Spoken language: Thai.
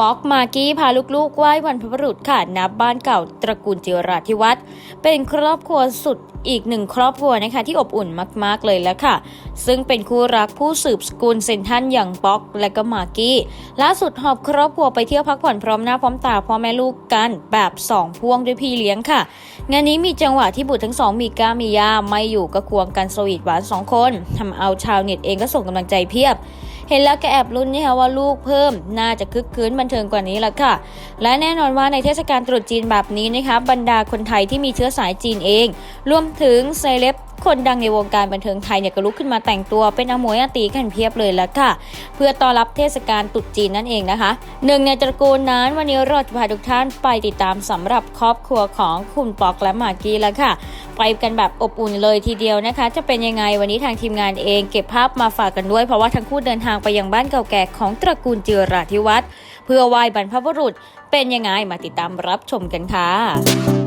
ป๊อกมากกี้พาลูกๆไหว้วันพระบรุษค่ะนับบ้านเก่าตระกูลจิราธิวัฒน์เป็นครอบครัวสุดอีกหนึ่งครอบครัวนะคะที่อบอุ่นมากๆเลยแล้วค่ะ ซึ่งเป็นคู่รักผู้สืบสกุลเซนทันอย่างป๊อกและก็มากกี้ล่าสุดหอบครอบครัวไปเที่ยวพักผ่อนพร้อมหน้าพร้อมตาพ่อแม่ลูกกันแบบสองพ่วงด้วยพี่เลี้ยงค่ะ งานนี้มีจังหวะที่บุตรทั้งสองมีก้ามียาไม่อยู่ก็ควงกันสวีทหวานสองคนทำเอาชาวเน็ตเองก็ส่งกำลังใจเพียบ เห็นแล้วก็แอบลุ้นนะคะว่าลูกเพิ่มน่าจะคึกคืนบันเทิงกว่านี้ละค่ะ และแน่นอนว่าในเทศกาลตรุษจีนแบบนี้นะคะบรรดาคนไทยที่มีเชื้อสายจีนเอง รวมถึงเซเลบคนดังในวงการบันเทิงไทยเนี่ยก็ลุกขึ้นมาแต่งตัวเป็นอมวยอาตีกันเพียบเลยละค่ะ เพื่อต้อนรับเทศกาลตรุษจีนนั่นเองนะคะหนึ่งในตระกูลนั้นวันนี้เราจะพาทุกท่านไปติดตามสำหรับครอบครัวของคุณปอกและหมากกี้แล้วค่ะ ไปกันแบบอบอุ่นเลยทีเดียวนะคะ จะเป็นยังไงวันนี้ทางทีมงานเองเก็บภาพมาฝากกันด้วย เพราะว่าทั้งคู่เดินทางไปยังบ้านเก่าแก่ของตระกูลเจิราธิวัฒน์เพื่อไหว้บรรพบุรุษเป็นยังไงมาติดตามรับชมกันค่ะ